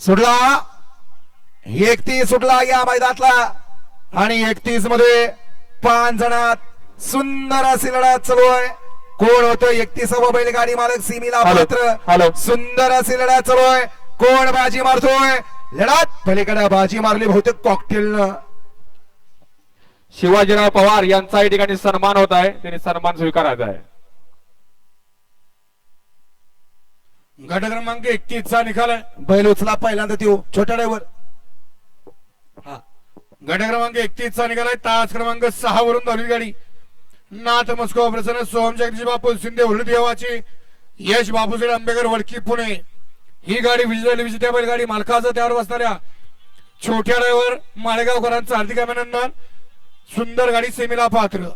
सुटला. एकतीस सुटला या मैदानातला. आणि एकतीसमध्ये पाच जणात सुंदर अशी लढत चालू आहे. कोण होतो? एकतीसावं बैलगाडी मालक सिमीला हॅलो. सुंदर अशी लढत चालू आहे. कोण बाजी मारतोय? लढत. पलीकडे बाजी मारली बहुतेक कॉकटेलनं शिवाजीराव पवार यांचा या ठिकाणी सन्मान होत आहे. त्यांनी सन्मान स्वीकारायचा आहे. गट क्रमांक एकतीस चा निकाल आहे. बैल उचला पहिल्यांदा त्यो छोट्या ड्रायव्हर गट क्रमांक एकतीस चा निकाल आहे. तास क्रमांक सहा वरून धावली गाडी. नाथ मस्को प्रसन्न सोहम जगदीश बापू शिंदे हुलू देवाची. यश बापूसेड आंबेकर वडकी पुणे. ही गाडी विजय विजेत्या बैलगाडी मालकाचं त्यावर बसणाऱ्या छोट्या ड्रायव्हर माळेगावकरांचं हार्दिक अभिनंदन. सुंदर गाडी सेमीला पात्र.